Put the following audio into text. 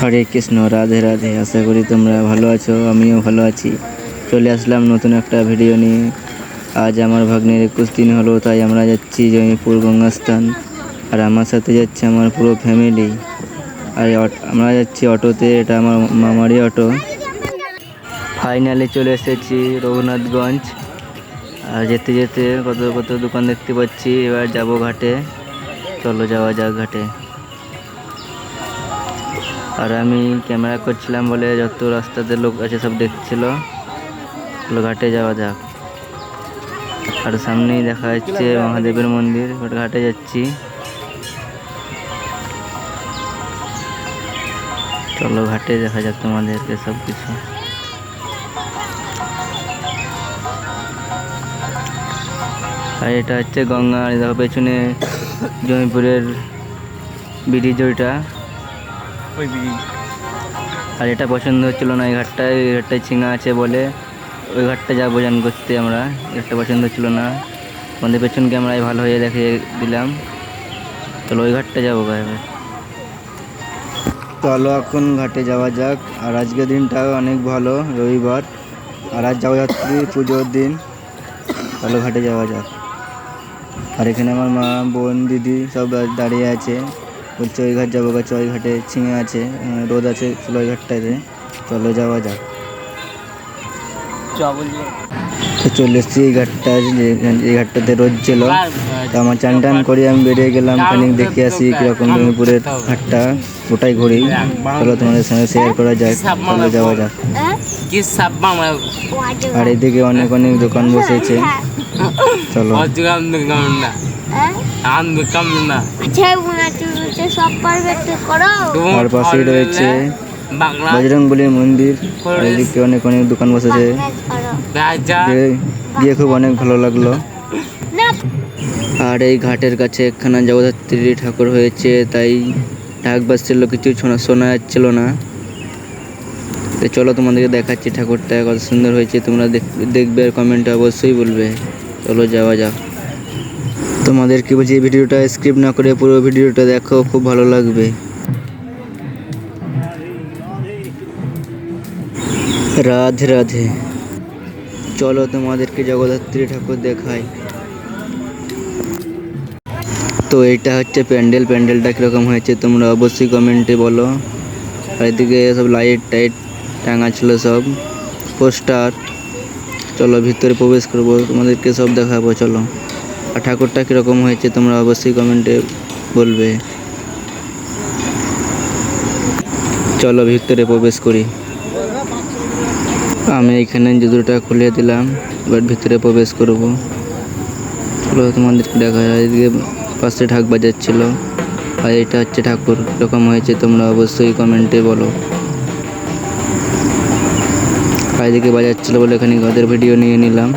হরে কৃষ্ণ, রাধে রাধে। আশা করি তোমরা ভালো আছো, আমিও ভালো আছি। চলে আসলাম নতুন একটা ভিডিও নিয়ে। আজ আমার ভাগ্নের একুশ দিন হলো, তাই আমরা যাচ্ছি জয়পুর গঙ্গাস্থান। আর আমার সাথে যাচ্ছে আমার পুরো ফ্যামিলি। আর আমরা যাচ্ছি অটোতে, এটা আমার মামারই অটো। ফাইনালি চলে এসেছি রঘুনাথগঞ্জ। আর যেতে যেতে কত কত দোকান দেখতে পাচ্ছি, এবার যাব ঘাটে। চলো যাওয়া যাক ঘাটে। আর আমি ক্যামেরা করছিলাম বলে যত রাস্তাতে লোক আছে সব দেখছিল। ঘাটে যাওয়া যাক। আর সামনেই দেখা যাচ্ছে মহাদেবের মন্দির ঘাটে যাচ্ছি। চলো ঘাটে দেখা যাক তোমাদেরকে সব কিছু আর এটা হচ্ছে গঙ্গা দেখো পেছনে জমিপুরের ব্রিজ ওইটা। ওই ব্রিজ আর এটা পছন্দ হচ্ছিল না এই ঘাটটায় এই ঘাটটায় ছিঙা আছে বলে। ওই ঘাটটা যাব জান করতে আমরা এটা পছন্দ হচ্ছিল না। আমাদের পেছন ক্যামেরায় ভালো হয়ে দেখে দিলাম। চলো ওই ঘাটটা যাব গায়ে চলো এখন ঘাটে যাওয়া যাক। আর আজকের দিনটাও অনেক ভালো রবিবার। আর আজ যাওয়া যাত্রী পুজোর দিন। চলো ঘাটে যাওয়া যাক। আর এখানে আমার মা বোন দিদি সব দাঁড়িয়ে আছে। বলছে ওই ঘাট যাব গাছ ওই ঘাটে ছিঙে আছে রোদ আছে চলো ওই ঘাটটাতে চলো যাওয়া যাক। তো চলে এসেছি এই ঘাটটা এই ঘাটটাতে রোদ ছিল। তো আমার চান টান করে আমি বেরিয়ে গেলাম খানিক দেখে আসি কীরকম জমিপুরের ঘাটটা ওটাই ঘুরি। চলো তোমাদের সঙ্গে শেয়ার করা যাক চলো যাওয়া যাক। আর এদিকে অনেক অনেক দোকান বসেছে। চলো। অজগাম দুগাম না তুমি সব পারবে একটু করো। আর পাশেই রয়েছে বাংলা বজরং বলির মন্দির এদিকে অনেক অনেক দোকান বসেছে। গিয়ে- খুব অনেক ভালো লাগল। আর এই ঘাটের কাছে একখানা জগদ্ধাত্রী ঠাকুর হয়েছে তাই ঢাক বাজছিল কিছু শোনা শোনা যাচ্ছিল না। তো চলো তোমাদেরকে দেখাচ্ছি ঠাকুরটা কত সুন্দর হয়েছে। তোমরা দেখবে আর কমেন্টে অবশ্যই বলবে। চলো যাওয়া যাক। তোমাদের কি বলছি এই ভিডিওটা স্কিপ না করে পুরো ভিডিওটা দেখো, খুব ভালো লাগবে। রাধে রাধে। চলো তোমাদেরকে জগদ্ধাত্রী ঠাকুর দেখাই। তো এটা হচ্ছে প্যান্ডেল, প্যান্ডেলটা কীরকম হয়েছে তোমরা অবশ্যই কমেন্টে বলো। আর এদিকে সব লাইট টাইট টাঙা ছিল সব। পোস্টার চলো ভিতরে প্রবেশ করব, তোমাদেরকে সব দেখাবো, চলো। ঠাকুরটা কীরকম হয়েছে তোমরা অবশ্যই কমেন্টে বলবে। চলো ভিতরে প্রবেশ করি। আমি এখানে জুতোটা খুলে দিলাম, এবার ভিতরে প্রবেশ করব। চলো তোমাদেরকে দেখা যায়, এদিকে পাশে ঢাক বাজাচ্ছিল। আর এটা হচ্ছে ঠাকুর এরকম হয়েছে তোমরা অবশ্যই কমেন্টে বলো। আর এদিকে বাজাচ্ছিল বলে এখানে ওদের ভিডিও নিয়ে নিলাম।